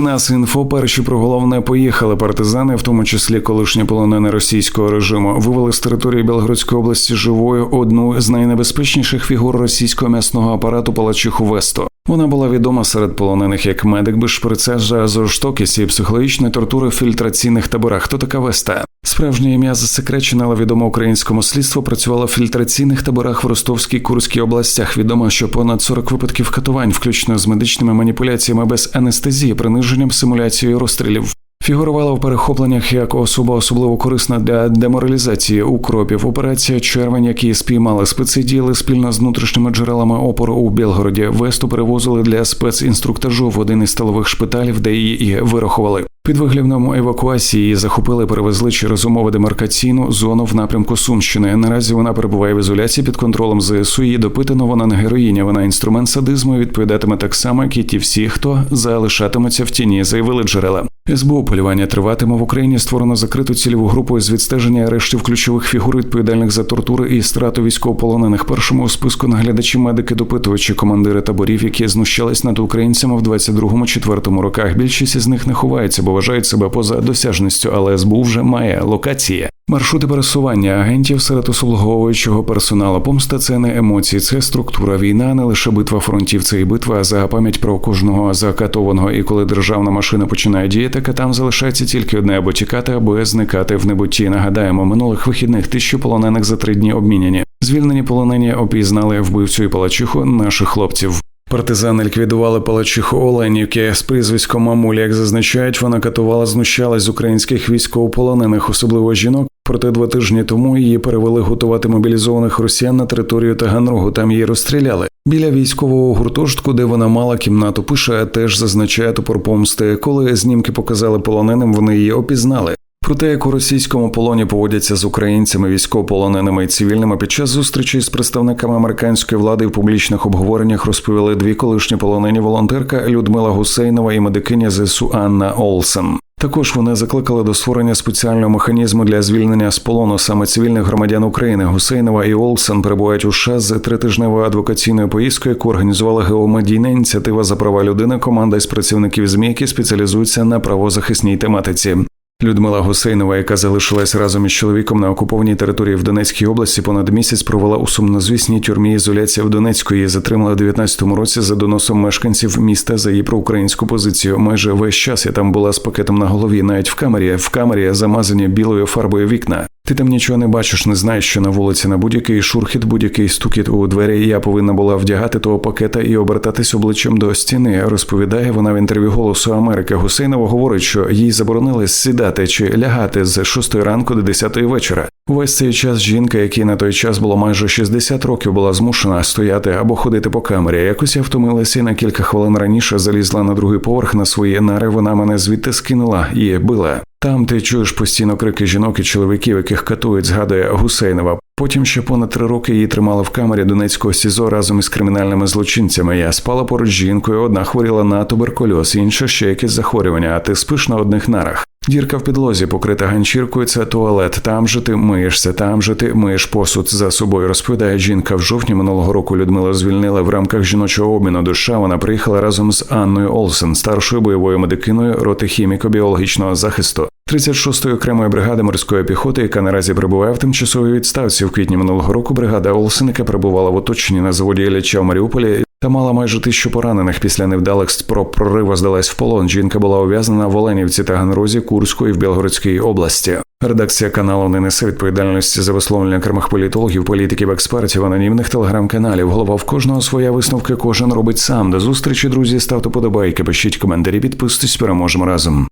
Нас інфо перші про головне поїхали партизани, в тому числі колишні полонени російського режиму, вивели з території Білгородської області живою одну з найнебезпечніших фігур російського м'ясного апарату Палачиху Весто. Вона була відома серед полонених як медик без шприця за жорстокість і психологічної тортури в фільтраційних таборах. Хто така Веста? Справжнє ім'я засекречене, але відомо українському слідству працювала в фільтраційних таборах в Ростовській Курській областях. Відомо, що понад 40 випадків катувань, включно з медичними маніпуляціями без анестезії, приниженням, симуляцією розстрілів. Фігурувала в перехопленнях як особа особливо корисна для деморалізації укропів. Операція Червень, які спіймали спеці діяли спільно з внутрішніми джерелами опору у Білгороді. Весту перевозили для спецінструктажу в один із столових шпиталів, де її і вирахували. Під виглядом евакуації її захопили, перевезли через умови демаркаційну зону в напрямку Сумщини. Наразі вона перебуває в ізоляції під контролем ЗСУ. Її допитано вона не героїня. Вона інструмент садизму і відповідатиме так само, як і ті всі, хто залишатиметься в тіні, заявили джерела. СБУ полювання триватиме в Україні. Створено закриту цільову групу з відстеження арештів ключових фігур відповідальних за тортури і страту військовополонених. Першому у списку наглядачі, медики, допитувачі, командири таборів, які знущались над українцями в 22-4 роках. Більшість із них не ховається, бо вважають себе поза досяжністю, але СБУ вже має локації. Маршрути пересування агентів серед обслуговуючого персоналу. Помста це не емоції, це структура війна, не лише битва фронтів, це і битва за пам'ять про кожного закатованого. І коли державна машина починає діяти, там залишається тільки одне або тікати, або зникати в небутті. Нагадаємо, минулих вихідних тисячу полонених за три дні обміняні. Звільнені полонені опізнали вбивцю і палачиху наших хлопців. Партизани ліквідували палачиху Оленівки з прізвиськом Мамулі. Як зазначають, вона катувала, знущалась з українських військовополонених, особливо жінок. Проте два тижні тому її перевели готувати мобілізованих росіян на територію Таганрогу. Там її розстріляли. Біля військового гуртожитку, де вона мала кімнату, пише, теж зазначає топор помсти. Коли знімки показали полоненим, вони її опізнали. Про те, як у російському полоні поводяться з українцями, військовополоненими і цивільними під час зустрічі з представниками американської влади в публічних обговореннях розповіли дві колишні полонені волонтерка Людмила Гусейнова і медикиня ЗСУ Анна Олсен. Також вони закликали до створення спеціального механізму для звільнення з полону саме цивільних громадян України. Гусейнова і Олсен перебувають у США з тритижневою адвокаційною поїздкою, яку організувала геомедійна ініціатива за права людини. Команда із працівників ЗМІ, які спеціалізуються на правозахисній тематиці. Людмила Гусейнова, яка залишилась разом із чоловіком на окупованій території в Донецькій області, понад місяць провела у сумнозвісній тюрмі ізоляція в Донецьку. Її затримали в 19-му році за доносом мешканців міста за її проукраїнську позицію. Майже весь час я там була з пакетом на голові, навіть в камері, в камері замазані білою фарбою вікна. Ти там нічого не бачиш, не знаєш, що на вулиці на будь-який шурхіт, будь-який стукіт у двері. Я повинна була вдягати того пакета і обертатись обличчям до стіни. Розповідає вона в інтерв'ю Голосу Америки. Гусейнова говорить, що їй заборонили сідати чи лягати з 6 ранку до 10 вечора. Увесь цей час жінка, якій на той час було майже 60 років, була змушена стояти або ходити по камері. Якось я втомилася і на кілька хвилин раніше залізла на другий поверх на свої нари. Вона мене звідти скинула і била. Там ти чуєш постійно крики жінок і чоловіків, яких катують, згадує Гусейнова. Потім ще понад три роки її тримали в камері Донецького СІЗО разом із кримінальними злочинцями. Я спала поруч з жінкою, одна хворіла на туберкульоз, інша ще якесь захворювання, а ти спиш на одних нарах. Дірка в підлозі, покрита ганчіркою, це туалет. Там же ти миєшся, там же ти миєш посуд за собою. Розповідає жінка в жовтні минулого року. Людмила звільнила в рамках жіночого обміну душа. Вона приїхала разом з Анною Олсен, старшою бойовою медикиною роти хіміко-біологічного захисту. 36-ї окремої бригади морської піхоти, яка наразі перебуває в тимчасовій відставці в квітні минулого року. Бригада Олсен, яка перебувала в оточенні на заводі Ілліча в Маріуполі, та мала майже тисячу поранених після невдалих спроб прориву здалась в полон. Жінка була ув'язнена в Оленівці та Ганрозі, Курської в Білгородській області. Редакція каналу не несе відповідальності за висловлення окремих політологів, політиків, експертів, анонімних телеграм-каналів. Голова в кожного своя висновка кожен робить сам. До зустрічі, друзі. Ставте подобайки, пишіть коментарі, підписуйтесь, переможемо разом.